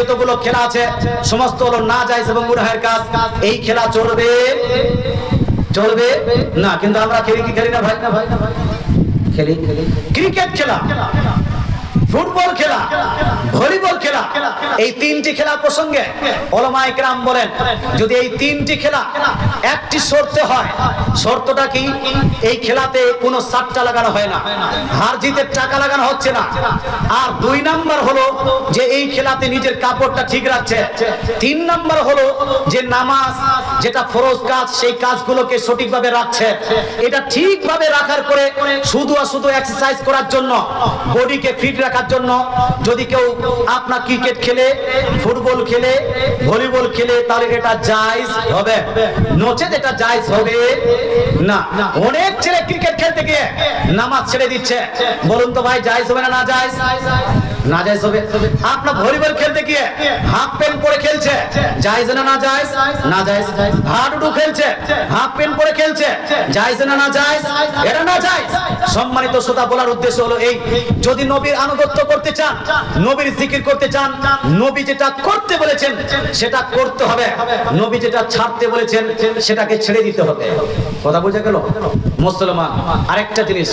যতগুলো খেলা আছে, সমস্ত হলো না যায় এবং গুনাহের কাজ। এই খেলা চলবে? চলবে? না, কিন্তু আমরা খেলি কি খেলি না ভাই? না ভাই না ভাই খেলি খেলি। ক্রিকেট খেলা। ফুটবল খেলা। এই তিনটি খেলা প্রসঙ্গে ওলামা ইকরাম বলেন, যদি এই তিনটি খেলা একটি শর্তে হয়, শর্তটা কি? এই খেলাতে কোনো সাট্টা লাগানো হয় না, হার জিতের টাকা লাগানো হচ্ছে না। আর দুই নাম্বার হলো যে এই খেলাতে নিজের কাপড়টা ঠিক রাখছে। তিন নাম্বার হলো যে নামাজ, যেটা ফরজ কাজ, সেই কাজগুলোকে সঠিকভাবে রাখছে। এটা ঠিকভাবে রাখার পরে শুধু আর শুধু এক্সারসাইজ করার জন্য বডিকে ফিট রাখার জন্য, যদি কেউ আপনার ক্রিকেট ফুটবল খেলে, ভলিবল খেলে তাহলে এটা জায়জ হবে। নচেত এটা জায়জ হবে। না, অনেক ছেলে ক্রিকেট খেলতে গিয়ে নামাজ ছেড়ে দিচ্ছে। বলুন তো ভাই, জায়জ হবে না না জায়জ? না জায়জ হবে আপনার ভলিবল খেলতে গিয়ে হাফ প্যান্ট পরে খেলছে। জায়জ না না জায়জ না জায়জ হাডুডু খেলছে। হাফ প্যান্ট পরে খেলছে। জায়জ না না জায়জ এটা না জায়জ সম্মানিত শ্রোতা বলার উদ্দেশ্য হলো এই। যদি নবীর আনুগত্য করতে চান নবীর জিকির করতে চান নবী যেটা করতে বলেছেন সেটা করতে হবে। নবী যেটা ছাড়তে বলেছেন সেটাকে ছেড়ে দিতে হবে। কথা বোঝা গেল। মুসলমান আরেকটা জিনিস।